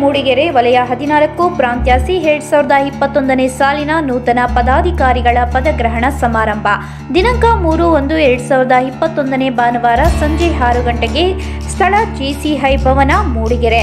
ಮೂಡಿಗೆರೆ ವಲಯ ಹದಿನಾಲ್ಕು ಪ್ರಾಂತ್ಯ ಸಿ ಎರಡ್ ಸಾವಿರದ ಇಪ್ಪತ್ತೊಂದನೇ ಸಾಲಿನ ನೂತನ ಪದಾಧಿಕಾರಿಗಳ ಪದಗ್ರಹಣ ಸಮಾರಂಭ. ದಿನಾಂಕ ಮೂರು ಒಂದು ಎರಡ್ ಸಾವಿರದ ಇಪ್ಪತ್ತೊಂದನೇ ಭಾನುವಾರ ಸಂಜೆ ಆರು ಗಂಟೆಗೆ ಸ್ಥಳ ಜೆಸಿಐ ಭವನ ಮೂಡಿಗೆರೆ.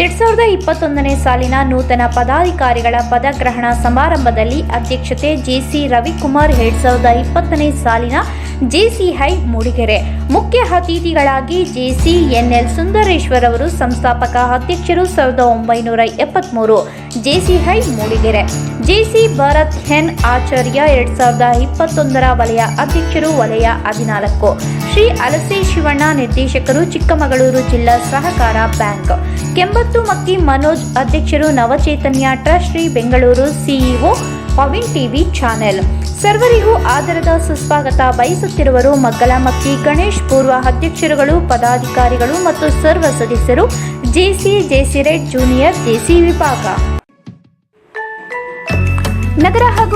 ಎರಡ್ ಸಾವಿರದ ಇಪ್ಪತ್ತೊಂದನೇ ಸಾಲಿನ ನೂತನ ಪದಾಧಿಕಾರಿಗಳ ಪದಗ್ರಹಣ ಸಮಾರಂಭದಲ್ಲಿ ಅಧ್ಯಕ್ಷತೆ ಜೆಸಿ ರವಿಕುಮಾರ್ ಎರಡ್ ಸಾವಿರದ ಇಪ್ಪತ್ತನೇ ಸಾಲಿನ ಜೆಸಿಐ ಮೂಡಿಗೆರೆ. ಮುಖ್ಯ ಅತಿಥಿಗಳಾಗಿ ಜೆಸಿ ಎನ್ಎಲ್ ಸುಂದರೇಶ್ವರ್ ಅವರು ಸಂಸ್ಥಾಪಕ ಅಧ್ಯಕ್ಷರು ಸಾವಿರದ ಒಂಬೈನೂರ ಎಪ್ಪತ್ಮೂರು. ಜೆಸಿಐ ಮೂಡಿಗೆರೆ. ಜೆಸಿ ಭರತ್ ಹೆನ್ ಆಚಾರ್ಯ ಎರಡ್ ಸಾವಿರದ ಇಪ್ಪತ್ತೊಂದರ ವಲಯ ಅಧ್ಯಕ್ಷರು ವಲಯ ಹದಿನಾಲ್ಕು. ಶ್ರೀ ಅಲಸೆ ಶಿವಣ್ಣ ನಿರ್ದೇಶಕರು ಚಿಕ್ಕಮಗಳೂರು ಜಿಲ್ಲಾ ಸಹಕಾರ ಬ್ಯಾಂಕ್. ಕೆಂಬತ್ತು ಮಕ್ಕಿ ಮನೋಜ್ ಅಧ್ಯಕ್ಷರು Navachaitanya trust Shri Bengaluru CEO Pavin TV channel ಸರ್ವರಿಗೂ ಆದರದ ಸುಸ್ವಾಗತ ಬಯಸುತ್ತಿರುವರು ಮಗ್ಗಲಮಕ್ಕಿ ಗಣೇಶ್ ಪೂರ್ವ ಅಧ್ಯಕ್ಷರುಗಳು, ಪದಾಧಿಕಾರಿಗಳು ಮತ್ತು ಸರ್ವ ಸದಸ್ಯರು. JC JC red junior JC ವಿಭಾಗ. ನಗರ ಹಾಗೂ